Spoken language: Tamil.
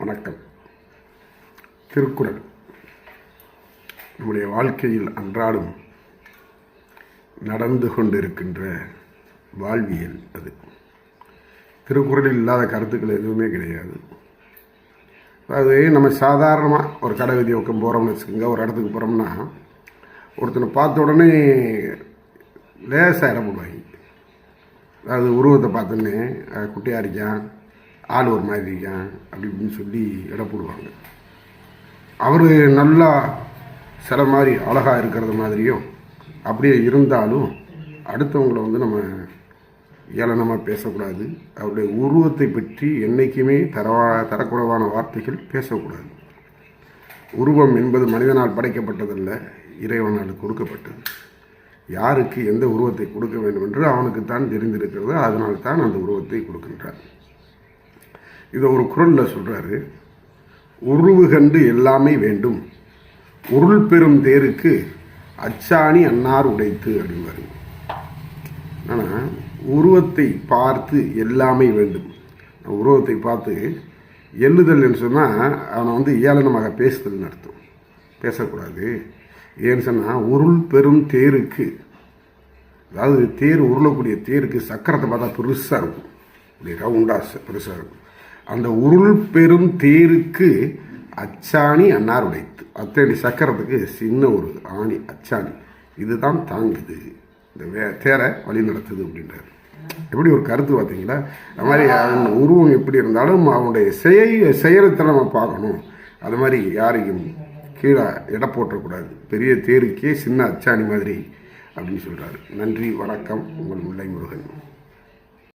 வணக்கம். திருக்குறள். நம்முடைய வாழ்க்கையில் அன்றாடம் நடந்து கொண்டிருக்கின்ற வாழ்வியல் அது. திருக்குறளில் இல்லாத கருத்துக்கள் எதுவுமே கிடையாது. அது நம்ம சாதாரணமாக ஒரு கடை விதி பக்கம் போகிறோம்னு வச்சுக்கோங்க ஒரு இடத்துக்கு போகிறோம்னா ஒருத்தனை பார்த்த உடனே லேசாக இடம் போடுவாங்க அது உருவத்தை பார்த்தோன்னே குட்டியாக இருக்கான் ஆள் ஒரு மாதிரி இருக்கான் அப்படி இப்படின்னு சொல்லி எடை போடுவாங்க. அவர் நல்லா சில மாதிரி அழகாக இருக்கிறது மாதிரியும் அப்படியே இருந்தாலும் அடுத்தவங்கள வந்து நம்ம ஏளனமாக பேசக்கூடாது. அவருடைய உருவத்தை பற்றி என்றைக்குமே தரவா தரக்குறைவான வார்த்தைகள் பேசக்கூடாது. உருவம் என்பது மனிதனால் படைக்கப்பட்டதல்ல இறைவனால் கொடுக்கப்பட்டது. யாருக்கு எந்த உருவத்தை கொடுக்க வேண்டும் என்று அவனுக்குத்தான் தெரிந்திருக்கிறது அதனால் தான் அந்த உருவத்தை கொடுக்கின்றார். இதை ஒரு குரலில் சொல்கிறாரு உருவுகண்டு எல்லாமே வேண்டும். உருள் பெறும் தேருக்கு அச்சாணி அன்னார் உடைத்து அப்படிம்பாரு. ஆனால் உருவத்தை பார்த்து எல்லாமே வேண்டும். உருவத்தை பார்த்து எள்ளுதல்னு சொன்னால் அவனை வந்து ஏளனமாக பேசுதல்னு அர்த்தம். பேசக்கூடாது. ஏன்னு சொன்னால் உருள் பெரும் தேருக்கு அதாவது தேர் உருளக்கூடிய தேருக்கு சக்கரத்தை பார்த்தா பெருசாக இருக்கும். இப்படி ரவுண்டாக பெருசாக இருக்கும். அந்த உருள் பெரும் தேருக்கு அச்சாணி அன்னார் உடைத்து. அத்தடி சக்கரத்துக்கு சின்ன ஒரு ஆணி அச்சாணி. இதுதான் தாங்குது. இந்த வே தேரை வழி நடத்துது அப்படின்றார். எப்படி ஒரு கருத்து பார்த்தீங்களா? அது மாதிரி அவன் உருவம் எப்படி இருந்தாலும் அவனுடைய செயல் செயலத்தை நம்ம பார்க்கணும். அது மாதிரி யாரையும் கீழே எடை போட்டக்கூடாது. பெரிய தேருக்கே சின்ன அச்சாணி மாதிரி அப்படின்னு சொல்கிறாரு நன்றி வணக்கம். உங்கள் முல்லை முருகன்